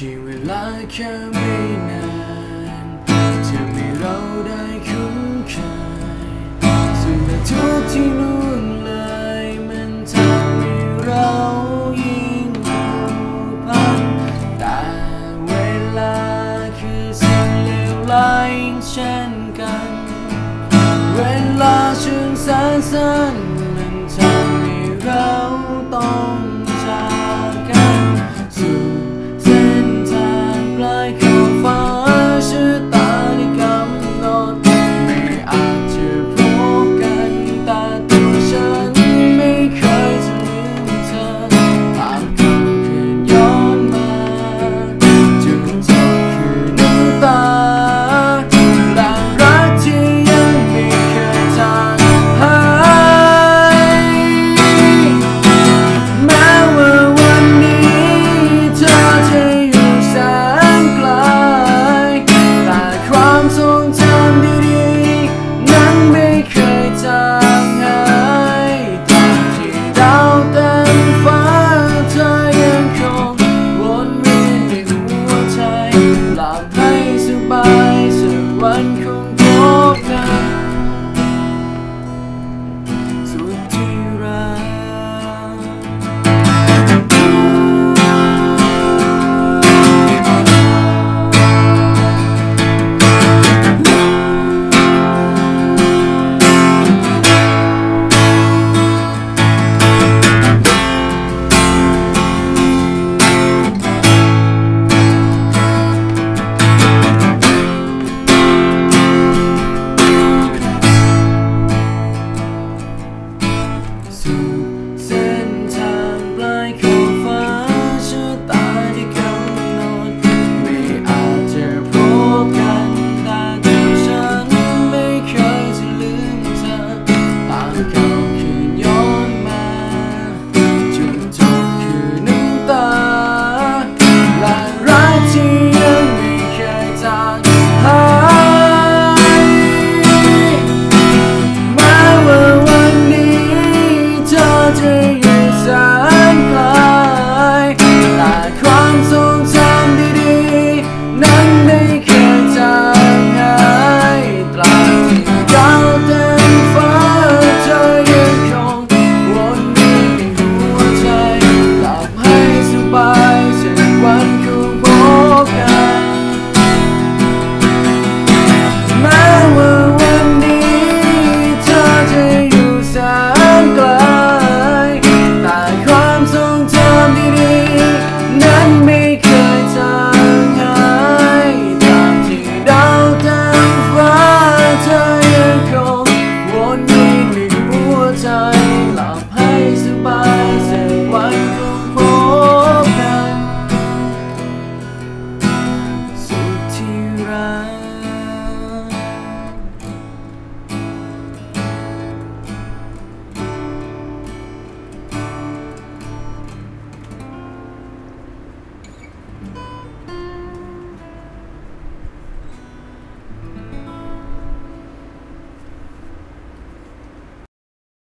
พียเวลาแค่ไม่นานจะมีเราได้คุ้นเคยสุดและทุกที่ล่วงเลยมันทำให้เรายิ่งผูกพันแต่เวลาคือสิ่งเลวร้ายเช่นกัน เวลาช่างแสั้น